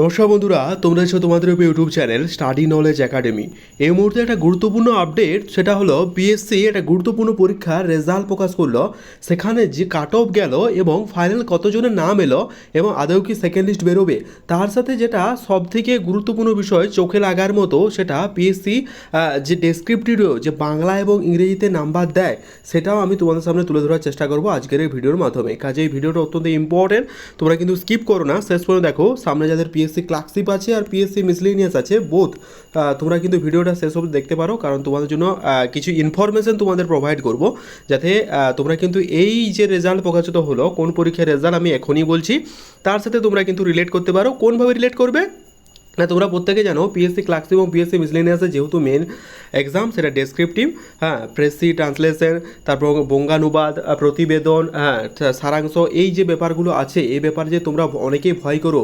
নমস্কার বন্ধুরা, তোমরা এসো তোমাদের উপর YouTube channel study knowledge academy. এই মুহূর্তে একটা গুরুত্বপূর্ণ আপডেট, সেটা হলো বিএসসি একটা গুরুত্বপূর্ণ পরীক্ষার রেজাল্ট প্রকাশ করল। সেখানে যে কাট অফ গেল এবং ফাইনাল কতজনের নাম এলো এবং আদৌ কি সেকেন্ড লিস্ট বেরোবে? তার সাথে যেটা সব থেকে গুরুত্বপূর্ণ বিষয়, চোখে লাগার মতো, সেটা পিএসসি যে ডেসক্রিপটিভ যে বাংলা এবং ইংরেজিতে নাম্বার দেয়, সেটাও আমি তোমাদের সামনে তুলে ধরার চেষ্টা করব আজকের এই ভিডিওর মাধ্যমে। কাজে এই ভিডিওটা অত্যন্ত ইম্পর্টেন্ট তোমরা কিন্তু স্কিপ করো না। শেষ পর্যন্ত দেখো, সামনে যাদের পিএসসি ক্লার্কশিপ আছে আর পিএসসি মিসলিনিয়াস আছে বোথ তোমরা কিন্তু ভিডিওটা শেষ অবধি দেখতে পারো, কারণ তোমাদের জন্য কিছু ইনফরমেশন তোমাদের প্রোভাইড করব, যাতে তোমরা কিন্তু এই যে রেজাল্ট প্রকাশিত হলো, কোন পরীক্ষার রেজাল্ট আমি এখনই বলছি, তার সাথে তোমরা কিন্তু রিলেট করতে পারো, কোনভাবে রিলেট করবে? না, তোমরা প্রত্যেকে জানো পিএসসি ক্লার্কশিপ এবং পিএসসি মিসলেনিয়াসে যেহেতু মেন এক্সাম সেটা ডেসক্রিপটিভ হ্যাঁ প্রেসি ট্রান্সলেশন তারপর বঙ্গানুবাদ প্রতিবেদন হ্যাঁ সারাংশ, এই যে ব্যাপারগুলো আছে, এই ব্যাপার যে তোমরা অনেকেই ভয় করো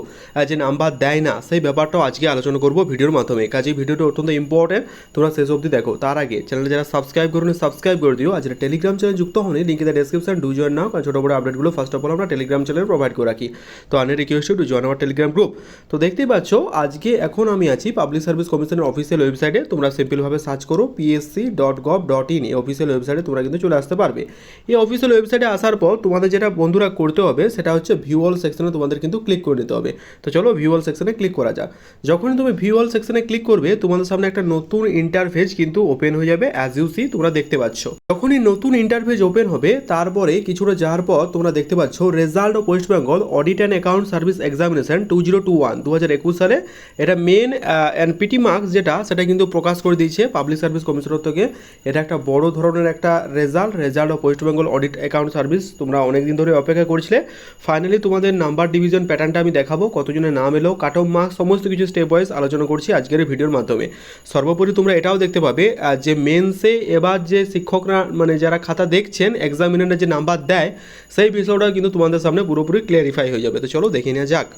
যে নাম্বার দেয় না, সেই ব্যাপারটাও আজকে আলোচনা করব ভিডিওর মাধ্যমে। কাজে ভিডিওটা অত্যন্ত ইম্পর্টেন্ট তোমরা শেষ অবধি দেখো। তার আগে চ্যানেলে যারা সাবস্ক্রাইব করুন সাবস্ক্রাইব করে দিও, আর যারা টেলিগ্রাম চ্যানেল যুক্ত হনি link the description do join now কারণ ছোটো বড় আপডেটগুলো ফার্স্ট অফ অল আমরা টেলিগ্রাম চ্যানেলে প্রোভাইড করে রাখি। তো আনের রিকোয়েস্ট টু জয়েন আমার টেলিগ্রাম গ্রুপ তো দেখতেই পাচ্ছ আজকে এখন আমি আছি পাবলিক সার্ভিস কমিশনের অফিসিয়াল ওয়েবসাইটে তোমরা সিম্পলভাবে সার্চ করো PSC dot gov dot in এই অফিসিয়াল ওয়েবসাইটে তোমরা কিন্তু চলে আসতে পারবে। এই অফিসিয়াল ওয়েবসাইটে আসার পর তোমাদের যেটা বন্ধুরা করতে হবে, সেটা হচ্ছে ভিউয়াল সেকশনে তোমাদের কিন্তু ক্লিক করে নিতে হবে। তো চলো ভিউয়াল সেকশনে ক্লিক করা যাক। যখনই তুমি ভিউয়াল সেকশনে ক্লিক করবে, তোমাদের সামনে একটা নতুন ইন্টারফেস কিন্তু ওপেন হয়ে যাবে অ্যাজ ইউ সি তোমরা দেখতে পাচ্ছ। যখনই নতুন ইন্টারফেস ওপেন হবে, তারপরে কিছুটা যাওয়ার পর তোমরা দেখতে পাচ্ছ result of West Bengal audit and account service examination two zero two one দু হাজার একুশ সালে এটা মেন অ্যান্ড পিটি মার্কস যেটা, সেটা কিন্তু প্রকাশ করে দিয়েছে পাবলিক সার্ভিস কমিশনের থেকে। এটা একটা বড় ধরনের একটা result result of West Bengal audit account service তোমরা অনেক দিন ধরে অপেক্ষা করছিলে। ফাইনালি তোমাদের নাম্বার ডিভিশন প্যাটার্নটা আমি দেখাবো, কতজনের নাম এলো কাট অফ মার্কস সমস্ত কিছু স্টেপ ওয়াইজ আলোচনা করছি আজকের ভিডিওর মাধ্যমে। সর্বোপরি তোমরা এটাও দেখতে পাবে যে মেন্সে এবার যে শিক্ষকরা মানে যারা খাতা দেখছেন এক্সামিনারে যে নাম্বার দেয়, সেই বিষয়টা কিন্তু তোমাদের সামনে পুরোপুরি ক্লিয়ারিফাই হয়ে যাবে। তো চলো দেখে নেওয়া যাক।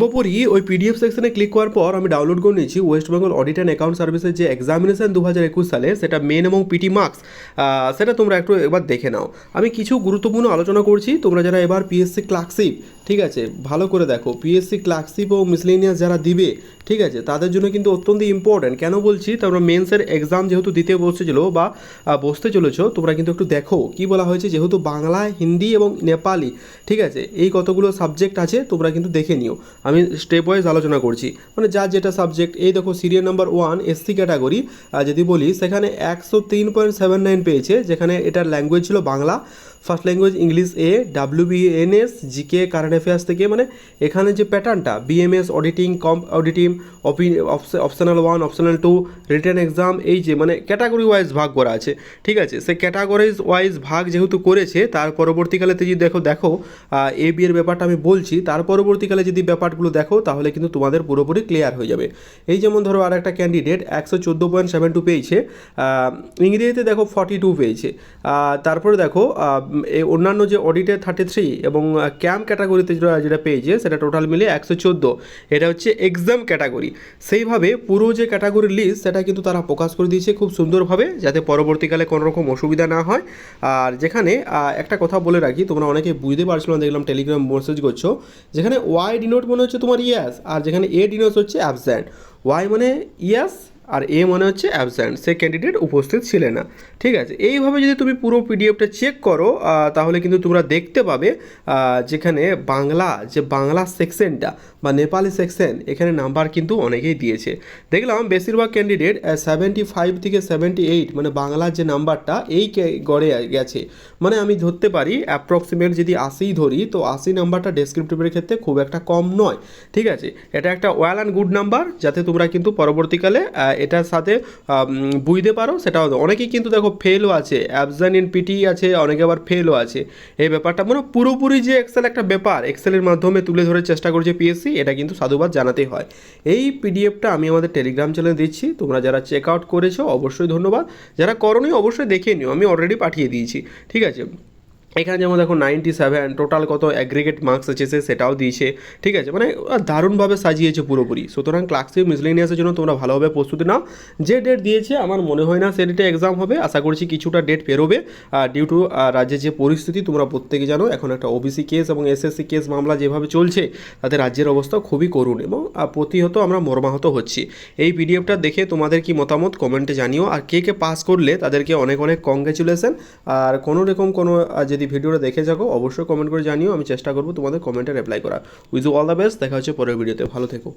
সর্বোপরি ওই পিডিএফ সেকশনে ক্লিক করার পর আমি ডাউনলোড করে নিয়েছি West Bengal audit and account সার্ভিসের যে এক্সামিনেশন দু হাজার একুশ সালে, সেটা মেন এবং পিটি মার্কস সেটা তোমরা একটু এবার দেখে নাও। আমি কিছু গুরুত্বপূর্ণ আলোচনা করছি, তোমরা যারা এবার পিএসসি ক্লার্কশিপ ঠিক আছে, ভালো করে দেখো পিএসসি ক্লার্কশিপ ও মিসলেনিয়াস যারা দিবে ঠিক আছে, তাদের জন্য কিন্তু অত্যন্ত ইম্পর্ট্যান্ট কেন বলছি? তোমরা মেন্সের এক্সাম যেহেতু দিতে বসেছিল বা বসতে চলেছো, তোমরা কিন্তু একটু দেখো কি বলা হয়েছে। যেহেতু বাংলা, হিন্দি এবং নেপালি, ঠিক আছে, এই কতগুলো সাবজেক্ট আছে, তোমরা কিন্তু দেখে নিও। আমি স্টেপ ওয়াইজ আলোচনা করছি। মানে যার যেটা সাবজেক্ট এই দেখো serial number one SC category যদি বলি, সেখানে একশো তিন পয়েন্ট সেভেন নাইন পেয়েছে, যেখানে এটার ল্যাঙ্গুয়েজ ছিল বাংলা। ফার্স্ট ল্যাঙ্গুয়েজ ইংলিশ এ ডাব্লিউবিএনএস জিকে কারেন্ট অ্যাফেয়ার্স থেকে মানে এখানে যে প্যাটার্নটা বিএমএস অডিটিং কম auditing optional one optional two written exam এই যে মানে ক্যাটাগরি ওয়াইজ ভাগ করা আছে, ঠিক আছে? সে ক্যাটাগরিজ ওয়াইজ ভাগ যেহেতু করেছে, তার পরবর্তীকালে যদি দেখো দেখো এ বি এর ব্যাপারটা আমি বলছি, তার পরবর্তীকালে যদি ব্যাপারগুলো দেখো, তাহলে কিন্তু তোমাদের পুরোপুরি ক্লিয়ার হয়ে যাবে। এই যেমন ধরো আর একটা ক্যান্ডিডেট একশো চোদ্দ পয়েন্ট সেভেন টু পেয়েছে ইংরেজিতে দেখো ফর্টি টু পেয়েছে তারপরে দেখো অন্যান্য যে অডিটে থার্টি থ্রি এবং ক্যাম্প ক্যাটাগরিতে যেটা যেটা পেয়েছে সেটা টোটাল মিলে একশো চোদ্দ। এটা হচ্ছে এক্সাম ক্যাটাগরি সেইভাবে পুরো যে ক্যাটাগরির লিস্ট সেটা কিন্তু তারা প্রকাশ করে দিয়েছে খুব সুন্দরভাবে, যাতে পরবর্তীকালে কোনো রকম অসুবিধা না হয়। আর যেখানে একটা কথা বলে রাখি, তোমরা অনেকে বুঝতে পারছ না, দেখলাম টেলিগ্রাম মেসেজ করছ, যেখানে ওয়াই ডিনোট মনে হচ্ছে তোমার ইয়াস আর যেখানে এ ডিনোট হচ্ছে অ্যাবসেন্ট ওয়াই মানে ইয়াস আর এ মনে হচ্ছে অ্যাবসেন্ট সে ক্যান্ডিডেট উপস্থিত ছিলেন না। ঠিক আছে? এইভাবে যদি তুমি পুরো পিডিএফটা চেক করো তাহলে কিন্তু তোমরা দেখতে পাবে যেখানে বাংলা, যে বাংলা সেকশনটা বা নেপালি সেকশন এখানে নাম্বার কিন্তু অনেকেই দিয়েছে। দেখলাম বেশিরভাগ ক্যান্ডিডেট সেভেন্টি ফাইভ থেকে সেভেন্টি এইট মানে বাংলার যে নাম্বারটা এই গড়ে গেছে। মানে আমি ধরতে পারি অ্যাপ্রক্সিমেট যদি আশিই ধরি, তো আশি নাম্বারটা ডেসক্রিপটিভের ক্ষেত্রে খুব একটা কম নয়। ঠিক আছে? এটা একটা ওয়েল অ্যান্ড গুড নাম্বার যাতে তোমরা কিন্তু পরবর্তীকালে এটার সাথে বুঝতে পারো সেটাও অনেকেই কিন্তু দেখো ফেলও আছে অ্যাবজান ইন পিটি আছে, অনেকে আবার ফেলও আছে। এই ব্যাপারটা মানে পুরোপুরি যে এক্সেল একটা ব্যাপার এক্সেলের মাধ্যমে তুলে ধরে চেষ্টা করছে পিএসসি এটা কিন্তু সাধুবাদ জানাতেই হয়। এই পিডিএফটা আমি আমাদের টেলিগ্রাম চ্যানেলে দিচ্ছি, তোমরা যারা চেক আউট করেছ, অবশ্যই ধন্যবাদ। যারা করনি, অবশ্যই দেখে নিও, আমি অলরেডি পাঠিয়ে দিয়েছি, ঠিক আছে? এখানে যেমন দেখো নাইনটি সেভেন টোটাল কত অ্যাগ্রিগেট মার্কস এসেছে সেটাও দিয়েছে ঠিক আছে? মানে দারুণভাবে সাজিয়েছে পুরোপুরি। সুতরাং ক্লাসিক মিসলেনিয়াসের জন্য তোমরা ভালোভাবে প্রস্তুতি নাও। যে ডেট দিয়েছে আমার মনে হয় না সে ডেটে এক্সাম হবে। আশা করছি কিছুটা ডেট পেরোবে। ডিউ টু রাজ্যের যে পরিস্থিতি তোমরা প্রত্যেকে জানো এখন একটা ওবিসি কেস এবং এসএসসি কেস মামলা যেভাবে চলছে তাতে রাজ্যের অবস্থা খুবই করুণ এবং প্রতিহত আমরা মর্মাহত হচ্ছি। এই পিডিএফটা দেখে তোমাদের কি মতামত? কমেন্টে জানিও। আর কে কে পাস করলে তাদেরকে অনেক অনেক কংগ্রেচুলেশন আর কোনো রকম কোনো আহ, যদি ভিডিওটা দেখে থাকো, অবশ্যই কমেন্ট করে জানিও, আমি চেষ্টা করব তোমাদের কমেন্টে রিপ্লাই করা উইজ অল দ্য বেস্ট দেখা হচ্ছে পরের ভিডিওতে ভালো থেকো।